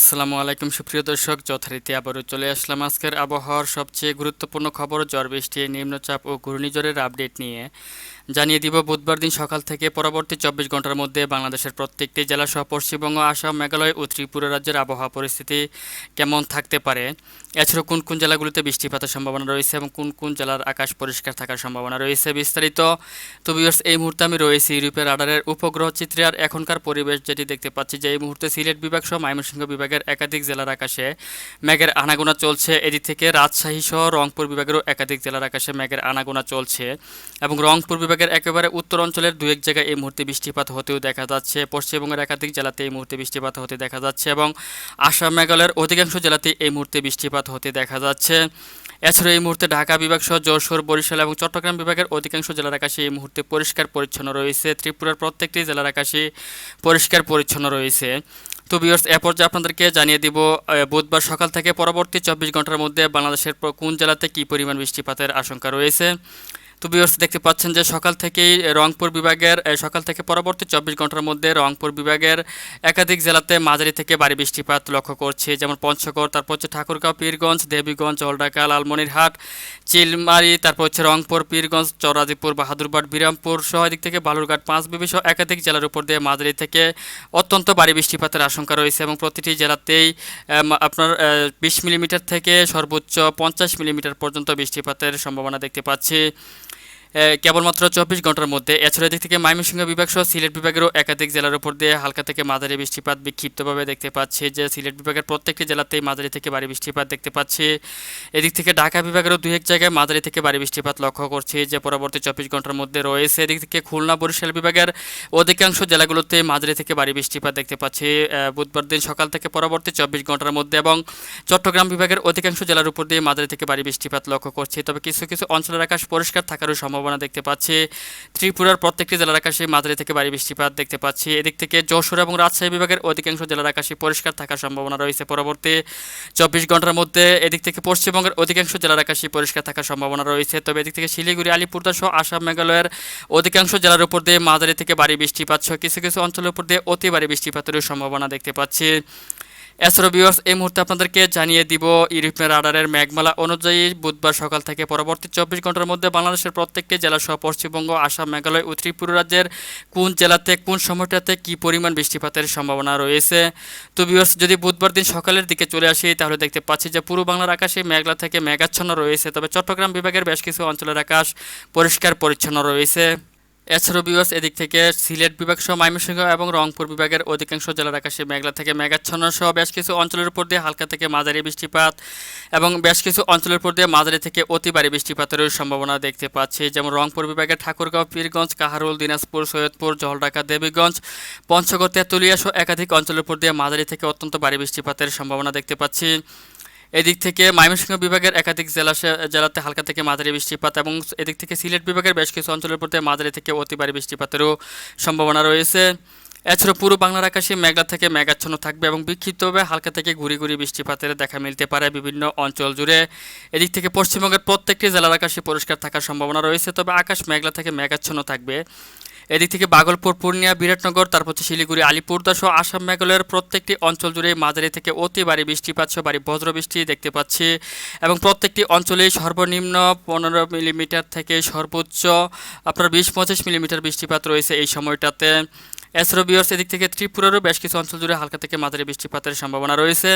আসসালামু আলাইকুম, সুপ্রিয় দর্শক। যথারীতি আবারও চলে আসলাম আজকের আবহাওয়ার সবচেয়ে গুরুত্বপূর্ণ খবর ঝড় বৃষ্টি নিম্নচাপ ও ঘূর্ণিঝড়ের আপডেট নিয়ে। জানিয়ে দিব, বুধবার দিন সকাল থেকে পরবর্তী চব্বিশ ঘণ্টার মধ্যে বাংলাদেশের প্রত্যেকটি জেলা সহ পশ্চিমবঙ্গ, আসাম, মেঘালয় ও ত্রিপুরা রাজ্যের আবহাওয়া পরিস্থিতি কেমন থাকতে পারে? এছাড়াও কোন কোন জেলাগুলিতে বৃষ্টিপাতের সম্ভাবনা রয়েছে এবং কোন কোন জেলার আকাশ পরিষ্কার থাকার সম্ভাবনা রয়েছে বিস্তারিত? তো এই মুহূর্তে আমি রয়েছি ইউরোপের রাডারের উপগ্রহ চিত্রে আর এখনকার পরিবেশ, যেটি দেখতে পাচ্ছি যে এই মুহূর্তে সিলেট বিভাগ সহ ময়মনসিংহ বিভাগের একাধিক জেলার আকাশে মেঘের আনাগোনা চলছে। এদিক থেকে রাজশাহী সহ রংপুর বিভাগেরও একাধিক জেলার আকাশে মেঘের আনাগোনা চলছে এবং রংপুর বিভাগের একেবারে উত্তর অঞ্চলের দু এক জায়গায় এই মুহূর্তে বৃষ্টিপাত হতেও দেখা যাচ্ছে। পশ্চিমবঙ্গের একাধিক জেলাতে এই মুহূর্তে বৃষ্টিপাত হতে দেখা যাচ্ছে এবং আসাম, মেঘালয়ের অধিকাংশ জেলাতে এই মুহূর্তে বৃষ্টিপাত হতে দেখা যাচ্ছে। এছাড়া এই মুহূর্তে ঢাকা বিভাগ সহ যশোর, বরিশাল এবং চট্টগ্রাম বিভাগের অধিকাংশ জেলার আকাশে এই মুহূর্তে পরিষ্কার পরিচ্ছন্ন রয়েছে। ত্রিপুরার প্রত্যেকটি জেলার আকাশে পরিষ্কার পরিচ্ছন্ন রয়েছে। তো বিয়ার্স এ পর্যায়ে আপনাদেরকে জানিয়ে দিব বুধবার সকাল থেকে পরবর্তী চব্বিশ ঘণ্টার মধ্যে বাংলাদেশের কোন জেলাতে কী পরিমাণ বৃষ্টিপাতের আশঙ্কা রয়েছে। তো বিয়ার্স দেখতে পাচ্ছেন যে সকাল থেকেই রংপুর বিভাগের সকাল থেকে পরবর্তী চব্বিশ ঘণ্টার মধ্যে রংপুর বিভাগের একাধিক জেলাতে মাঝারি থেকে ভারী বৃষ্টিপাত লক্ষ্য করছে। যেমন পঞ্চগড়, তারপর হচ্ছে ঠাকুরগাঁও, পীরগঞ্জ, দেবীগঞ্জ, জলঢাকা, লালমনিরহাট, চিলমারি, তারপর হচ্ছে রংপুর, পীরগঞ্জ চরাদিপুর বাহাদুরবাট, বিরামপুর সহ এদিক থেকে বালুরঘাট পাঁচ বিবি সহ একাধিক জেলার উপর দিয়ে মাঝারি থেকে অত্যন্ত ভারী বৃষ্টিপাতের আশঙ্কা রয়েছে এবং প্রতিটি জেলাতেই আপনার বিশ মিলিমিটার থেকে সর্বোচ্চ পঞ্চাশ মিলিমিটার পর্যন্ত বৃষ্টিপাতের সম্ভাবনা দেখতে পাচ্ছি। কেবলমাত্র চব্বিশ ঘণ্টার মধ্যে এছাড়া এদিক থেকে ময়মনসিংহ বিভাগ সহ সিলেট বিভাগেরও একাধিক জেলার উপর দিয়ে হালকা থেকে মাঝারি বৃষ্টিপাত বিক্ষিপ্তভাবে দেখতে পাচ্ছে যে সিলেট বিভাগের প্রত্যেকটি জেলাতেই মাঝারি থেকে ভারী বৃষ্টিপাত দেখতে পাচ্ছি। এদিক থেকে ঢাকা বিভাগেরও দুই এক জায়গায় মাঝারি থেকে ভারী বৃষ্টিপাত লক্ষ্য করছি যে পরবর্তী চব্বিশ ঘণ্টার মধ্যে রয়েছে। এদিক থেকে খুলনা বরিশাল বিভাগের অধিকাংশ জেলাগুলোতে মাঝারি থেকে ভারী বৃষ্টিপাত দেখতে পাচ্ছি। বুধবার দিন সকাল থেকে পরবর্তী চব্বিশ ঘণ্টার মধ্যে এবং চট্টগ্রাম বিভাগের অধিকাংশ জেলার উপর দিয়ে মাঝারি থেকে ভারী বৃষ্টিপাত লক্ষ্য করছি। তবে কিছু কিছু অঞ্চলের আকাশ পরিষ্কার থাকারও সম্ভাবনা দেখতে পাচ্ছি। ত্রিপুরার প্রত্যেকটি জেলার আকাশে মাঝারি থেকে ভারী বৃষ্টিপাত দেখতে পাচ্ছি। এদিক থেকে যশোর এবং রাজশাহী বিভাগের অধিকাংশ জেলার আকাশে পরিষ্কার থাকার সম্ভাবনা রয়েছে। পরবর্তী চব্বিশ ঘণ্টার মধ্যে এদিক থেকে পশ্চিমবঙ্গের অধিকাংশ জেলার আকাশে পরিষ্কার থাকার সম্ভাবনা রয়েছে। তবে এদিক থেকে শিলিগুড়ি আলিপুরদার সহ আসাম মেঘালয়ের অধিকাংশ জেলার উপর দিয়ে মাঝারি থেকে ভারী বৃষ্টিপাত সহ কিছু কিছু অঞ্চলের উপর দিয়ে অতি ভারী বৃষ্টিপাতেরও সম্ভাবনা দেখতে পাচ্ছি। এছাড়াও ভিউয়ার্স এই মুহূর্তে আপনাদেরকে জানিয়ে দিব ইউরোপিয়ান রাডারের মেঘমালা অনুযায়ী বুধবার সকাল থেকে পরবর্তী চব্বিশ ঘণ্টার মধ্যে বাংলাদেশের প্রত্যেকটি জেলা সহ পশ্চিমবঙ্গ, আসাম, মেঘালয় ও ত্রিপুরা রাজ্যের কোন জেলাতে, কোন সময়টাতে কী পরিমাণ বৃষ্টিপাতের সম্ভাবনা রয়েছে? তো ভিউয়ার্স যদি বুধবার দিন সকালের দিকে চলে আসি, তাহলে দেখতে পাচ্ছি যে পূর্ব বাংলার আকাশে মেঘলা থেকে মেঘাচ্ছন্ন রয়েছে। তবে চট্টগ্রাম বিভাগের বেশ কিছু অঞ্চলের আকাশ পরিষ্কার পরিচ্ছন্ন রয়েছে। এছাড়াও বিবাস এদিক থেকে সিলেট বিভাগ সহ ময়মনসিংহ এবং রংপুর বিভাগের অধিকাংশ জেলার আকাশে মেঘলা থেকে মেঘাচ্ছন্ন সহ বেশ কিছু অঞ্চলের উপর দিয়ে হালকা থেকে মাঝারি বৃষ্টিপাত এবং বেশ কিছু অঞ্চলের উপর দিয়ে মাঝারি থেকে অতি ভারী বৃষ্টিপাতেরও সম্ভাবনা দেখতে পাচ্ছি। যেমন রংপুর বিভাগের ঠাকুরগাঁও, পীরগঞ্জ, কাহারুল, দিনাজপুর, সৈয়দপুর জলঢাকা দেবীগঞ্জ, পঞ্চগড়, তেঁতুলিয়া সহ একাধিক অঞ্চলের উপর দিয়ে মাঝারি থেকে অত্যন্ত ভারী বৃষ্টিপাতের সম্ভাবনা দেখতে পাচ্ছি। এদিক থেকে ময়মনসিংহ বিভাগের একাধিক জেলা জেলাতে হালকা থেকে মাঝারি বৃষ্টিপাত এবং এদিক থেকে সিলেট বিভাগের বেশ কিছু অঞ্চলের প্রতি মাঝারি থেকে অতি ভারী বৃষ্টিপাতেরও সম্ভাবনা রয়েছে। এছাড়া পুরো বাংলার আকাশে মেঘলা থেকে মেঘাচ্ছন্ন থাকবে এবং বিক্ষিপ্তভাবে হালকা থেকে ঘুরি ঘুরি বৃষ্টিপাতের দেখা মিলতে পারে বিভিন্ন অঞ্চল জুড়ে। এদিক থেকে পশ্চিমবঙ্গের প্রত্যেকটি জেলার আকাশে পরিষ্কার থাকার সম্ভাবনা রয়েছে, তবে আকাশ মেঘলা থেকে মেঘাচ্ছন্ন থাকবে। এদিক থেকে বাগলপুর, পূর্ণিয়া, বিরাটনগর, তারপর হচ্ছে শিলিগুড়ি আলিপুরদা সহ আসাম, মেঘালয়ের প্রত্যেকটি অঞ্চল জুড়ে মাঝারি থেকে অতি ভারী বৃষ্টিপাত সহ ভারী বজ্রবৃষ্টি দেখতে পাচ্ছি এবং প্রত্যেকটি অঞ্চলেই সর্বনিম্ন পনেরো মিলিমিটার থেকে সর্বোচ্চ আপনার বিশ পঁচিশ মিলিমিটার বৃষ্টিপাত রয়েছে এই সময়টাতে। এছাড়াও বিয়ার্স এদিক থেকে ত্রিপুরারও বেশ কিছু অঞ্চল জুড়ে হালকা থেকে মাঝারি বৃষ্টিপাতের সম্ভাবনা রয়েছে।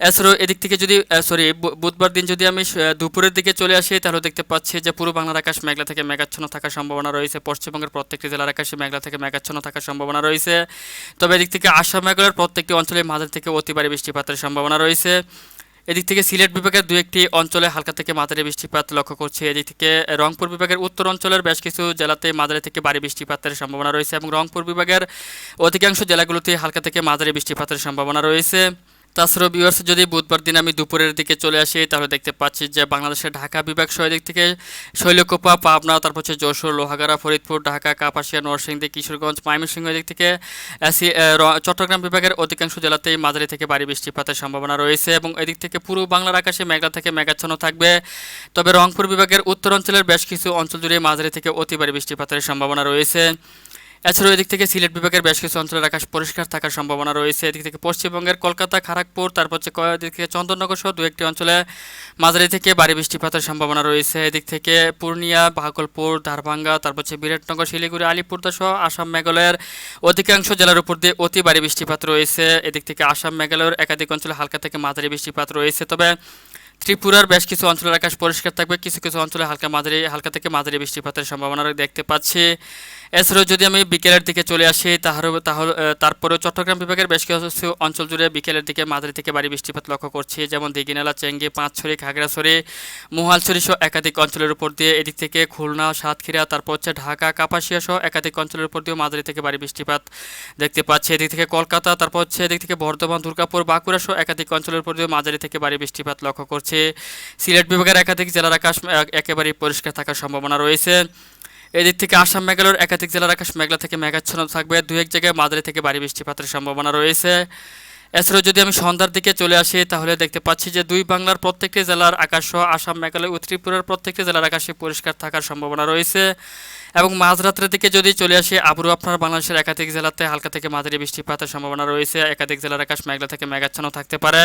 এছাড়াও এদিক থেকে যদি সরি বুধবার দিন যদি আমি দুপুরের দিকে চলে আসি, তাহলে দেখতে পাচ্ছি যে পুরো বাংলার আকাশ মেঘলা থেকে মেঘাচ্ছন্ন থাকার সম্ভাবনা রয়েছে। পশ্চিমবঙ্গের প্রত্যেকটি জেলার আকাশে মেঘলা থেকে মেঘাচ্ছন্ন থাকার সম্ভাবনা রয়েছে। তবে এদিক থেকে আসাম মেঘালয়ের প্রত্যেকটি অঞ্চলে মাঝারি থেকে অতিবারে বৃষ্টিপাতের সম্ভাবনা রয়েছে। এদিক থেকে সিলেট বিভাগের দু একটি অঞ্চলে হালকা থেকে মাঝারি বৃষ্টিপাত লক্ষ্য করছে। এদিক থেকে রংপুর বিভাগের উত্তর অঞ্চলের বেশ কিছু জেলাতে মাঝারি থেকে ভারী বৃষ্টিপাতের সম্ভাবনা রয়েছে এবং রংপুর বিভাগের অধিকাংশ জেলাগুলোতে হালকা থেকে মাঝারি বৃষ্টিপাতের সম্ভাবনা রয়েছে। তাছাড়াও ভিউয়ার্স যদি বুধবার দিন আমি দুপুরের দিকে চলে আসি, তাহলে দেখতে পাচ্ছি যে বাংলাদেশের ঢাকা বিভাগ সহ দিক থেকে শৈলকোপা, পাবনা, তারপর হচ্ছে যশোর, লোহাগাড়া, ফরিদপুর, ঢাকা, কাপাসিয়া, নরসিংদী, কিশোরগঞ্জ, ময়মনসিংহ দিক থেকে চট্টগ্রাম বিভাগের অধিকাংশ জেলাতেই মাঝারি থেকে ভারী বৃষ্টিপাতের সম্ভাবনা রয়েছে এবং এদিক থেকে পুরো বাংলার আকাশে মেঘলা থেকে মেঘাচ্ছন্ন থাকবে। তবে রংপুর বিভাগের উত্তর অঞ্চলের বেশ কিছু অঞ্চল জুড়ে মাঝারি থেকে অতি ভারী বৃষ্টিপাতের সম্ভাবনা রয়েছে। এছাড়াও এদিক থেকে সিলেট বিভাগের বেশ কিছু অঞ্চলের আকাশ পরিষ্কার থাকার সম্ভাবনা রয়েছে। এদিক থেকে পশ্চিমবঙ্গের কলকাতা খড়গপুর তারপর হচ্ছে এদিক থেকে চন্দননগর সহ দু একটি অঞ্চলে মাঝারি থেকে ভারী বৃষ্টিপাতের সম্ভাবনা রয়েছে। এদিক থেকে পূর্ণিয়া ভাগলপুর ধারভাঙ্গা তারপর হচ্ছে বিরাটনগর, শিলিগুড়ি আলিপুরদা সহ আসাম, মেঘালয়ের অধিকাংশ জেলার উপর দিয়ে অতি ভারী বৃষ্টিপাত রয়েছে। এদিক থেকে আসাম, মেঘালয়ের একাধিক অঞ্চলে হালকা থেকে মাঝারি বৃষ্টিপাত রয়েছে। তবে ত্রিপুরার বেশ কিছু অঞ্চলের আকাশ পরিষ্কার থাকবে। কিছু কিছু অঞ্চলে হালকা মাঝারি, হালকা থেকে মাঝারি বৃষ্টিপাতের সম্ভাবনা দেখতে পাচ্ছি। এছাড়াও যদি আমি বিকেলের দিকে চলে আসি তাহলে তাহলে তারপরেও চট্টগ্রাম বিভাগের বেশ কিছু অঞ্চল জুড়ে বিকেলের দিকে মাঝারি থেকে ভারী বৃষ্টিপাত লক্ষ্য করছি, যেমন দিঘিনালা, চেঙ্গি, পাঁচছড়ি, খাগড়াছড়ি, মোহালছড়ি সহ একাধিক অঞ্চলের উপর দিয়ে এদিক থেকে খুলনা, সাতক্ষীরা, তারপর হচ্ছে ঢাকা, কাপাসিয়া সহ একাধিক অঞ্চলের উপর দিয়েও মাঝারি থেকে ভারী বৃষ্টিপাত দেখতে পাচ্ছি। এদিক থেকে কলকাতা, তারপর হচ্ছে এদিক থেকে বর্ধমান, দুর্গাপুর, বাঁকুড়া সহ একাধিক অঞ্চলের উপর দিয়েও মাঝারি থেকে ভারী বৃষ্টিপাত লক্ষ্য করছে। সিলেট বিভাগের একাধিক জেলার আকাশ একেবারেই পরিষ্কার থাকার সম্ভাবনা রয়েছে। এদিক থেকে আসাম, মেঘালয়ের একাধিক জেলার আকাশ মেঘলা থেকে মেঘাচ্ছন্ন থাকবে। দু এক জায়গায় মাঝারি থেকে ভারী বৃষ্টিপাতের সম্ভাবনা রয়েছে। এছাড়াও যদি আমি সন্ধ্যার দিকে চলে আসি, তাহলে দেখতে পাচ্ছি যে দুই বাংলার প্রত্যেকটি জেলার আকাশ সহ আসাম, মেঘালয় ও ত্রিপুরার প্রত্যেকটি জেলার আকাশে পরিষ্কার থাকার সম্ভাবনা রয়েছে। এবং মাঝরাত্রের দিকে যদি চলে আসি, আবারও আপনার বাংলাদেশের একাধিক জেলাতে হালকা থেকে মাঝারি বৃষ্টিপাতের সম্ভাবনা রয়েছে। একাধিক জেলার আকাশ মেঘলা থেকে মেঘাচ্ছন্ন থাকতে পারে।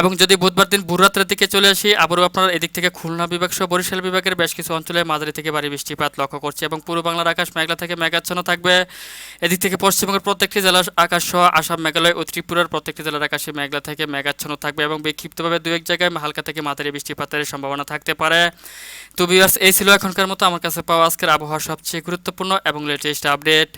এবং যদি বুধবার দিন ভোররাত্রের দিকে চলে আসি, আবারও আপনার এদিক থেকে খুলনা বিভাগ সহ বরিশাল বিভাগের বেশ কিছু অঞ্চলে মাঝারি থেকে ভারী বৃষ্টিপাত লক্ষ্য করছে এবং পূর্ব বাংলার আকাশ মেঘলা থেকে মেঘাচ্ছন্ন থাকবে। এদিক থেকে পশ্চিমবঙ্গের প্রত্যেকটি জেলার আকাশ সহ আসাম, মেঘালয় ও ত্রিপুরার প্রত্যেকটি জেলার আকাশে মেঘলা থেকে মেঘাচ্ছন্ন থাকবে এবং বিক্ষিপ্তভাবে দু এক জায়গায় হালকা থেকে মাঝারি বৃষ্টিপাতের সম্ভাবনা থাকতে পারে। তো বিয়ার্স এই ছিল এখনকার মতো। আমার কাছে পাওয়া আজকের আবহাওয়া সবচেয়ে গুরুত্বপূর্ণ এবং লেটেস্ট আপডেট